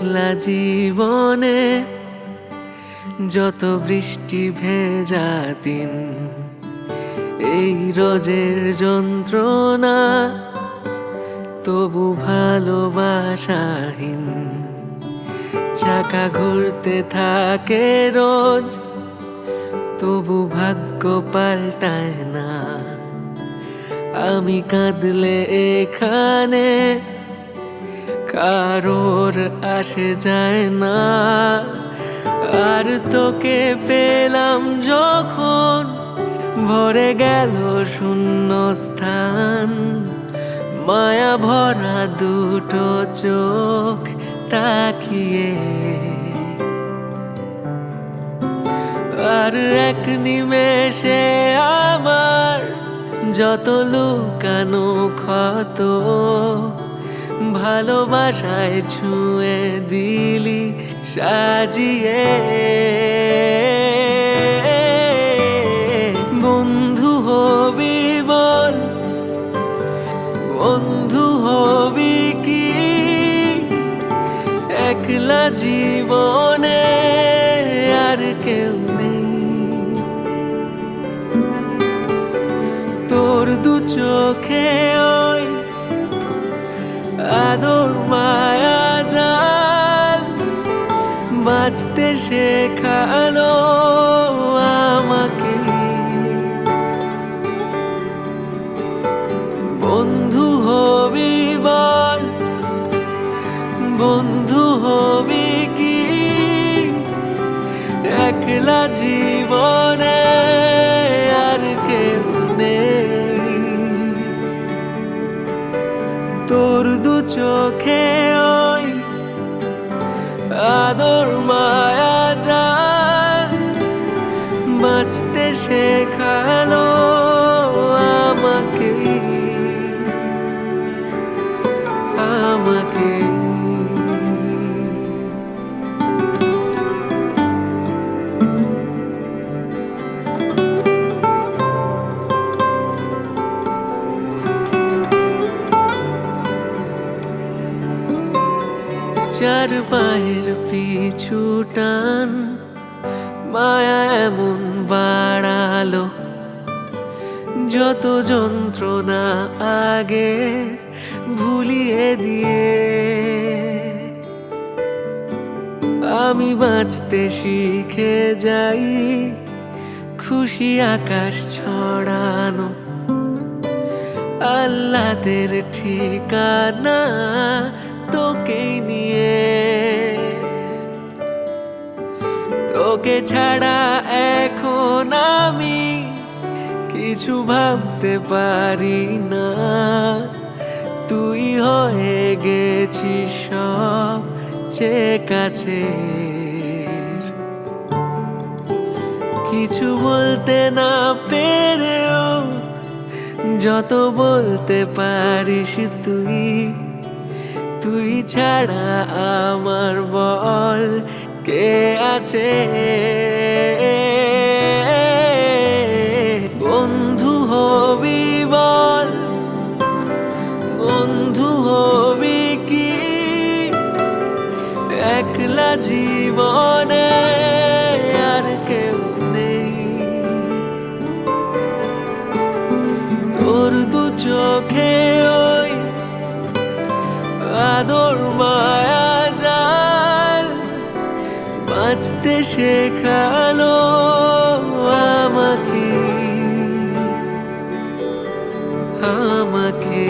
একলা জীবনে যত বৃষ্টি ভেজা দিন, এই রোজের যন্ত্রণা তবু ভালোবাসাহীন। চাকা ঘুরতে থাকে রোজ, তবু ভাগ্য পাল্টায় না। আমি কাঁদলে এখানে কারোর আসে যায় না। আর তোকে পেলাম যখন ভরে গেল শূন্য স্থান মায়া ভরা দুটো চোখ তাকিয়ে। আর এক নিমেষে আমার যত লুকানো ক্ষত ভালোবাসায় ছুঁয়ে দিলি, সাজিয়ে। বন্ধু হবি বল, বন্ধু হবি কি? একলা জীবনে আর কেউ নেই। তোর দু চোখে ওই আদর মায়া জাল বাঁচতে শেখালো আমাকে। বন্ধু হবি বল বন্ধু হবি কি? একলা জীবনে চোখে ওই আদর মায়া চার পায়ের পিছু টান, মায়া এমন বাড়ালো। যত যন্ত্রণা আগে ভুলিয়ে দিয়ে, আমি বাঁচতে শিখে যাই, খুশি আকাশ ছড়ানো। আল্লাদের ঠিকানা তোকেই নিয়ে। তোকে ছাড়া এখন আমি কিছু ভাবতে পারি না। তুই হয়ে গেছিস সব চে কাছে। কিছু বলতে না পেরেও যত বলতে পারিস তুই তুই ছাড়া আমার বল কে আছে? বন্ধু হবি বল। বন্ধু হবি কি? একলা জীবনে আর কেউ নেই। তোর দু চোখে আদর মায়া জাল বাঁচতে শেখালো আমাকে আমাকে।